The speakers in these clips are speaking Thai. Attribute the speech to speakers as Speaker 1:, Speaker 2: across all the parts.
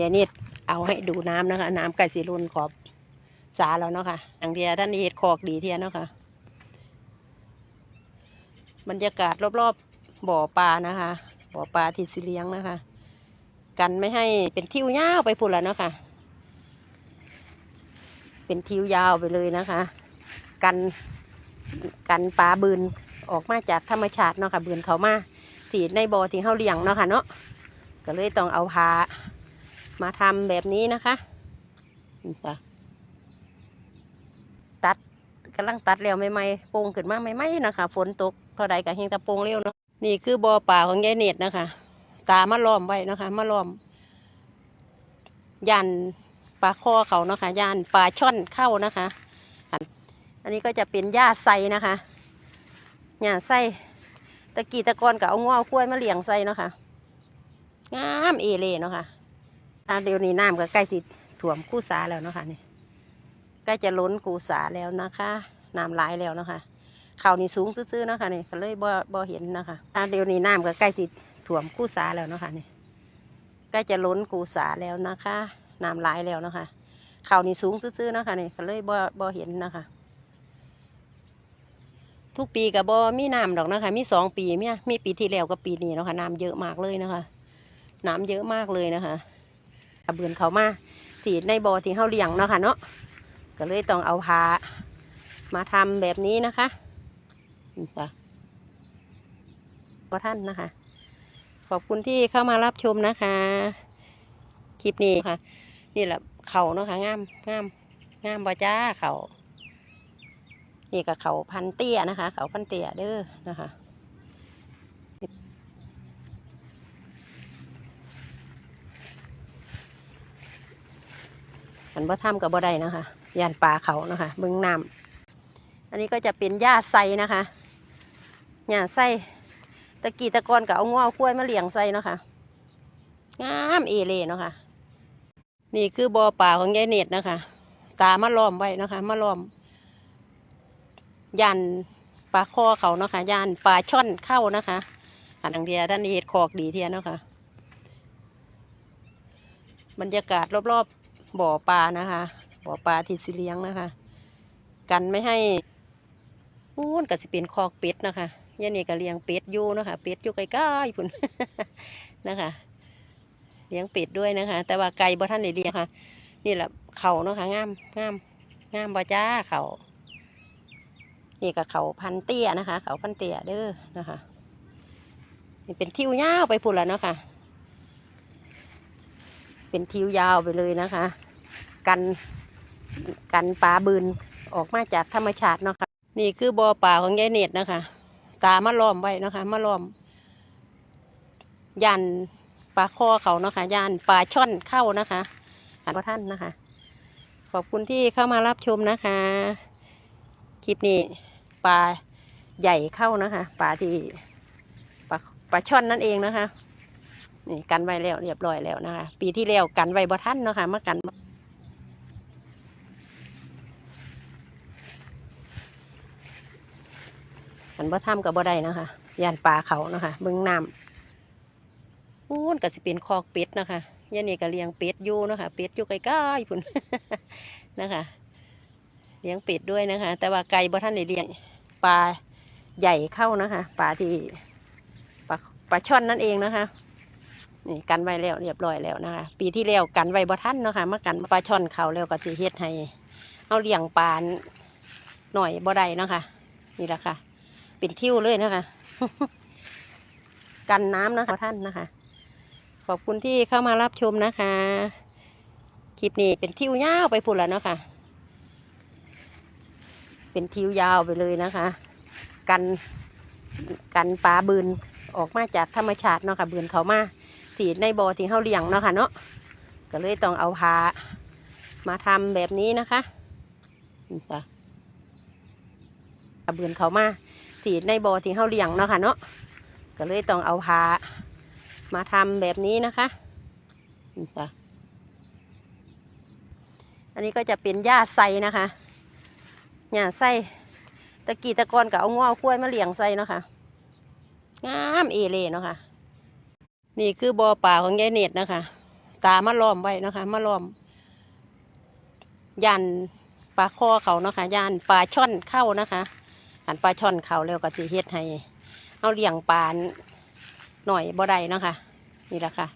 Speaker 1: ยายนิดเอาให้ดูน้ำนะคะ น้ำไก่สีรุนขอบสาแล้วเนาะค่ะอังเทียท่านเฮ็ดคอกดีเทียเนาะค่ะบรรยากาศรอบๆบบ่อปลานะคะ บ่อปลาที่สิเลี้ยงนะคะ กันไม่ให้เป็นทิวยาวไปพุ่นแล้วเนาะค่ะ เป็นทิวยาวไปเลยนะคะ กันกันปลาบืนออกมาจากธรรมชาติเนาะค่ะบืนเขามาที่ในบ่อที่เขาเลี้ยงเนาะค่ะเนาะก็เลยต้องเอาพา มาทำแบบนี้นะคะนี่ค่ะตัดกำลังตัดแล้วใหม่ๆโปร่งขึ้นมาใหม่ๆนะคะฝนตกเท่าใดก็เฮงตะโป่งเร็วเนาะนี่คือบ่อป่าของยายเน็ตนะคะตามาล้อมไว้นะคะมาล้อมยันปลาคอเขานะคะยันปลาช่อนเข้านะคะ อันนี้ก็จะเป็นหญ้าไซนะคะหญ้าไซตะกี้ตะกอนกับเอาง้อคุ้วยมาเลี้ยงไซเนาะค่ะงามเอเล่เนาะค่ะ อ่าเดี๋ยวนี้น้ำก็ใกล้จิถ่วมคู่สาแล้วนะคะนี่ใกล้จะล้นกูสาแล้วนะคะน้ำหลายแล้วนะคะเขานี่สูงซื่อๆนะคะนี่ก็เลยบ่บ่เห็นนะคะอ่าเดี๋ยวนี้น้ำก็ใกล้จิถ่วมคู่สาแล้วนะคะนี่ใกล้จะล้นกูสาแล้วนะคะน้ำหลายแล้วนะคะเขานี่สูงซื่อๆนะคะนี่ก็เลยบ่บ่เห็นนะคะ ทุกปีกับบ่มีน้ำดอกนะคะ มีสองปีเมีมีปีที่แล้วกับปีนี้นะคะน้ำเยอะมากเลยนะคะน้ำเยอะมากเลยนะคะ กระเบือนเขามาที่ในบ่อที่เขาเลี้ยงเนาะค่ะเนาะก็เลยต้องเอาพามาทำแบบนี้นะคะนี่ค่ะก็ท่านนะคะ ขอบคุณที่เข้ามารับชมนะคะ คลิปนี้ค่ะ นี่แหละเข่าเนาะค่ะงามงามงามบ่จ้าเขานี่กับเขาพันเตี้ยนะคะ เขาพันเตี้ยเด้อนะคะ อันบ่ทำกับบ่ได้นะคะย่านปลาเขานะคะเบื้องน้ำอันนี้ก็จะเป็นหญ้าไซนะคะหญ้าไซตะกี้ตะกอนกับเอาง้อคุ้วยมาเลี้ยงไซนะคะงามเอเล่เนาะค่ะนี่คือบ่อป่าของยายเน็ตนะคะตามาล้อมไว้นะคะมาล้อมยันปลาคอเขาเนาะค่ะยันปลาช่อนเข้านะคะอันทางเทียท่านเฮ็ดคอกดีเทียเนาะค่ะบรรยากาศรอบๆ บ่อปลานะคะ บ่อปลาที่สิเลี้ยงนะคะ กันไม่ให้พูนก็สิเป็นคอกเป็ดนะคะยันนี่ก็เลี้ยงเป็ดอยู่นะคะเป็ดอยู่ใกล้ๆพุ่นนะคะ เลี้ยงเป็ดด้วยนะคะ แต่ว่าไก่บ่ท่านได้เลี้ยงค่ะ นี่แหละเขาเนาะค่ะงามงามงามบ่จ้าเขานี่กับเขาพันเตี้ยนะคะ เขาพันเตี้ยเด้อนะคะนี่เป็นทิวยาวไปพุ่นแล้วเนาะค่ะ เป็นทิวยาวไปเลยนะคะ กันกันปลาบืนออกมาจากธรรมชาติเนาะค่ะนี่คือบ่อป่าของยายเน็ตนะคะ ตามาล้อมไว้นะคะมาล้อมยันปลาคอเขานะคะยันปลาช่อนเข้านะคะอ่านว่าท่านนะคะ ขอบคุณที่เข้ามารับชมนะคะ คลิปนี้ปลาใหญ่เข้านะคะปลาที่ปลาปลาช่อนนั่นเองนะคะ นี่กันไว้แล้วเรียบร้อยแล้วนะคะ ปีที่แล้วกันไว้บ่ทันเนาะคะมากันกันบ่ทำกับบ่ได้นะคะย่านปลาเขานะคะเบื้องน้ำพูนก็สิเป็นคอกเป็ดนะคะยันนี่ก็เลี้ยงเป็ดอยู่นะคะเป็ดอยู่ใกล้ๆพุ่นนะคะเลี้ยงเป็ดด้วยนะคะ แต่ว่าไก่บ่ท่านได้เลี้ยงปลาใหญ่เข้านะคะปลาที่ปลาปลาช่อนนั่นเองนะคะ นี่กันไว้แล้วเรียบร้อยแล้วนะคะปีที่แล้วกันไว้บ่ท่านเนาะคะมากันปลาช่อนเขาแล้วก็สิเฮ็ดให้เอาเลี้ยงปลาหน่อยบ่ได้เนาะคะนี่แหละค่ะเป็นทิวเลยนะคะกันน้ำนะคะท่านนะคะ ขอบคุณที่เข้ามารับชมนะคะ คลิปนี้เป็นทิวยาวไปพุ่นแล้วเนาะค่ะเป็นทิวยาวไปเลยนะคะ กันกันปลาบืนออกมาจากธรรมชาติเนาะค่ะบืนเขามา ที่ในบ่อที่เขาเลี้ยงเนาะค่ะเนาะก็เลยต้องเอาพามาทำแบบนี้นะคะนี่ค่ะเอาบือนเขามาที่ในบ่อที่เขาเลี้ยงเนาะค่ะเนาะก็เลยต้องเอาพามาทำแบบนี้นะคะนี่ค่ะอันนี้ก็จะเป็นหญ้าไซนะคะหญ้าไซตะกี้ตะกอนกับเอาง้อคุ้วยมาเลี้ยงไซเนาะค่ะงามเอเล่เนาะค่ะ นี่คือบ่อป่าของยายเน็ตนะคะ ตามาล้อมไว้นะคะ มาล้อมยันปลาคอเขาเนาะคะยันปลาช่อนเข้านะคะอันปลาช่อนเขาแล้วก็สิเฮ็ดให้เอาเลี้ยงปลาหน่อยบ่ได้นะคะนี่แหละค่ะ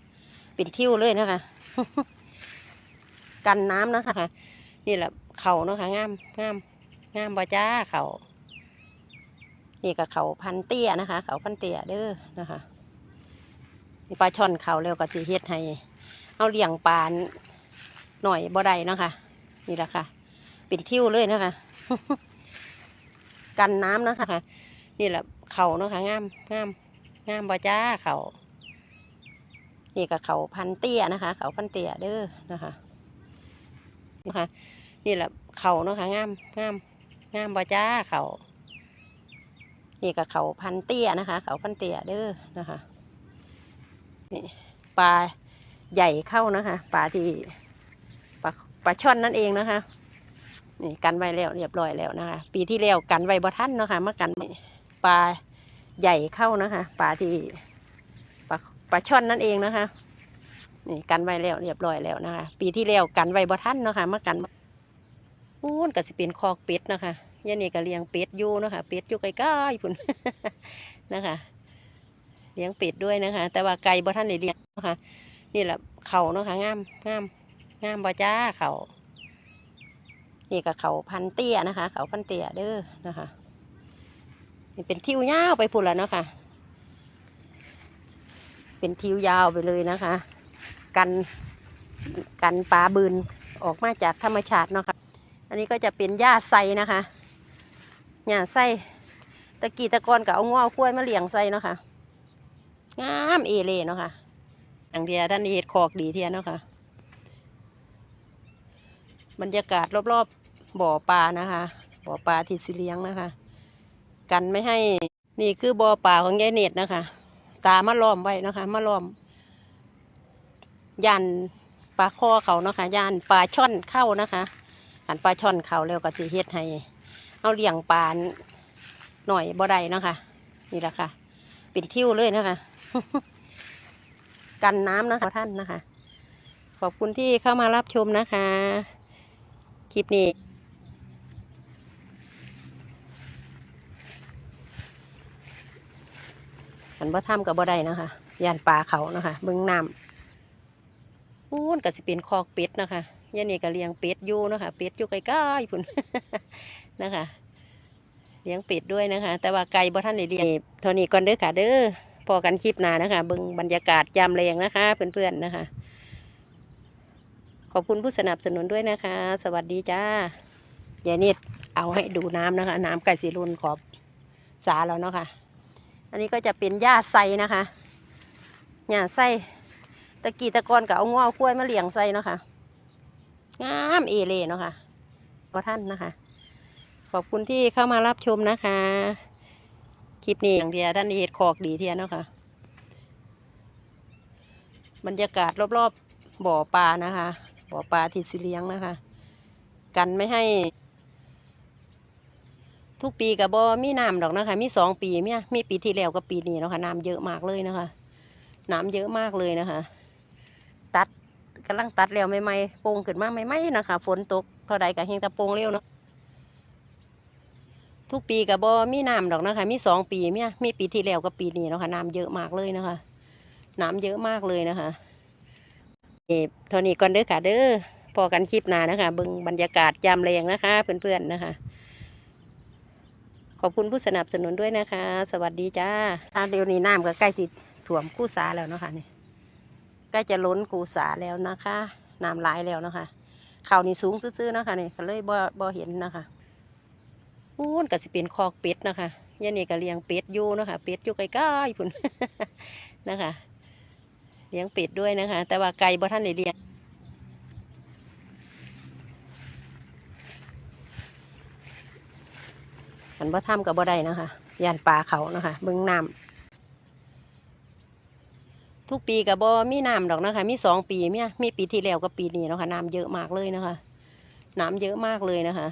Speaker 1: เป็นทิวเลยนะคะ กันน้ำนะคะ นี่แหละเขานะคะงามงามงามบ่จ้าเขานี่ก็เขาพันเตี้ยนะคะ เขาพันเตี้ยเด้อนะคะ ปลาช่อนเขาแล้วก็สิเฮ็ดให้เอาเลี้ยงปลาหน่อยบ่ได้นะคะนี่แหละค่ะเป็นทิวเลยนะคะ กันน้ำนะคะ นี่แหละเขานะคะงามงามงามบ่จ้าเขานี่ก็เขาพันเตี้ยนะคะ เขาพันเตี้ยเด้อนะคะนะคะ นี่แหละเขานะคะงามงามงามบ่จ้าเขานี่ก็เขาพันเตี้ยนะคะ เขาพันเตี้ยเด้อนะคะ นี่ปลาใหญ่เข้านะคะปลาที่ปลาปลาช่อนนั่นเองนะคะนี่กันไว้แล้วเรียบร้อยแล้วนะคะ ปีที่แล้วกันไว้บ่ทันเนาะคะมากันปลาใหญ่เข้านะคะปลาที่ปลาปลาช่อนนั่นเองนะคะนี่กันไว้แล้วเรียบร้อยแล้วนะคะ ปีที่แล้วกันไว้บ่ทันเนาะคะมากันพูนก็สิเป็นคอกเป็ดนะคะยันนี่ก็เลี้ยงเป็ดอยู่นะคะเป็ดอยู่ใกล้ๆพุ่นนะคะ เลี้ยงเป็ดด้วยนะคะ แต่ว่าไก่บ่ทันได้เลี้ยงนะคะนี่แหละเขาเนาะค่ะงามงามงามบ่จ้าเขานี่ก็เขาพันเตี้ยนะคะ เขาพันเตี้ยเด้อนะคะนี่เป็นทิวยาวไปพุ่นแล้วเนาะค่ะ เป็นทิวยาวไปเลยนะคะ กันกันปลาบืนออกมาจากธรรมชาติเนาะค่ะ อันนี้ก็จะเป็นหญ้าไซนะคะหญ้าไซตะกี้ตะกอนก็เอาง้อเอากล้วยมาเลี้ยงไซเนาะค่ะ งามเอเล่เนาะค่ะอังเดียท่านเห็ดคอกดีเทียเนาะค่ะ บรรยากาศรอบๆบ่อปลานะคะ บ่อปลาที่สิเลี้ยงนะคะ กันไม่ให้นี่คือบ่อปลาของยายเน็ตนะคะตามาล้อมไว้นะคะมาล้อมยันปลาคอเขานะคะยันปลาช่อนเข้านะคะอันปลาช่อนเขาแล้วก็สิเฮ็ดให้เอาเลี้ยงปลาหน่อยบ่ได้นะคะนี่แหละค่ะเป็นทิวเลยนะคะ กันน้ำนะคะท่านนะคะ ขอบคุณที่เข้ามารับชมนะคะ คลิปนี้อันบ่ทำกับบ่ได้นะคะย่านปลาเขานะคะเบิ้งน้ำพูนก็สิเป็นคอกเป็ดนะคะยันนี่ก็เลี้ยงเป็ดอยู่นะคะเป็ดอยู่ใกล้ๆพุ่นนะคะเลี้ยงเป็ดด้วยนะคะ แต่ว่าไก่บ่ท่านได้เลี้ยงเท่านี้ก่อนเด้อค่ะเด้อ พอกันคลิปหนานะคะเบิ่งบรรยากาศยามแรงนะคะ เพื่อนๆนะคะ ขอบคุณผู้สนับสนุนด้วยนะคะ สวัสดีจ้ายายนิดเอาให้ดูน้ำนะคะ น้ำไก่สีรุนขอบสาแล้วเนาะค่ะ อันนี้ก็จะเป็นหญ้าไซนะคะหญ้าไซตะกี้ตะกอนก็เอาง้อกล้วยมาเลี้ยงไซเนาะค่ะงามเอเล่เนาะค่ะขอท่านนะคะ ขอบคุณที่เข้ามารับชมนะคะ คลิปนี้อย่างเดียวท่านเห็ดคอกดีเทียเนาะค่ะบรรยากาศรอบๆบ่อปลานะคะ บ่อปลาที่สิเลี้ยงนะคะ กันไม่ให้ ทุกปีกับบ่มีน้ำดอกนะคะ มีสองปีมีมีปีที่แล้วกับปีนี้เนาะค่ะน้ำเยอะมากเลยนะคะน้ำเยอะมากเลยนะคะ ตัดกำลังตัดแล้วใหม่ๆโป่งขึ้นมาใหม่ๆนะคะ ฝนตกเท่าใดกับเฮงตะโป่งเร็วเนาะ ทุกปีกับบ่มีน้ำดอกนะคะ มีสองปีเมียมีปีที่แล้วกับปีนี้เนาะค่ะน้ำเยอะมากเลยนะคะ น้ำเยอะมากเลยนะคะเอ่อเท่านี้ก่อนเด้อค่ะเด้อพอกันคลิปหน้านะคะเบิ่งบรรยากาศยามแรงนะคะ เพื่อนๆนะคะ ขอบคุณผู้สนับสนุนด้วยนะคะ สวัสดีจ้าเดี๋ยวนี้น้ำก็ใกล้จะถ่วมกู้สาแล้วนะคะนี่ใกล้จะล้นกูสาแล้วนะคะน้ำหลายแล้วนะคะเขานี่สูงซื่อๆนะคะนี่ก็เลยบ่บ่เห็นนะคะ พูนก็สิเป็นคอกเป็ดนะคะยันนี่ก็เลี้ยงเป็ดอยู่นะคะเป็ดอยู่ใกล้ๆพุ่นนะคะ เลี้ยงเป็ดด้วยนะคะ แต่ว่าไก่บ่ท่านได้เลี้ยงอันบ่ทำกับบ่ได้นะคะย่านปลาเขานะคะเบิ้งน้ำทุกปีกับบ่มีน้ำดอกนะคะ มีสองปีมีมีปีที่แล้วกับปีนี้นะคะน้ำเยอะมากเลยนะคะน้ำเยอะมากเลยนะคะ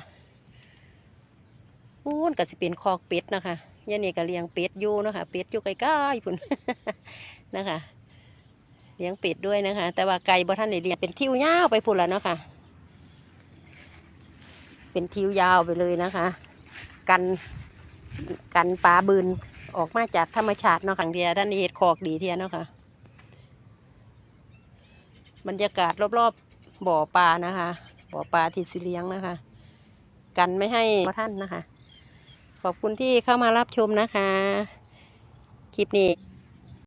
Speaker 1: พูนก็สิเป็นคอกเป็ดนะคะยันนี่ก็เลี้ยงเป็ดอยู่นะคะเป็ดอยู่ใกล้ๆพุ่นนะคะ เลี้ยงเป็ดด้วยนะคะ แต่ว่าไก่บ่ท่านได้เลี้ยงเป็นทิวยาวไปพุ่นแล้วเนาะค่ะ เป็นทิวยาวไปเลยนะคะ กันกันปลาบืนออกมาจากธรรมชาติเนาะขังเดียด้านเห็ดคอกดีเทียเนาะค่ะบรรยากาศรอบๆบ่อปลานะคะ บ่อปลาที่สิเลี้ยงนะคะ กันไม่ให้ท่านนะคะ ขอบคุณที่เข้ามารับชมนะคะ คลิปนี้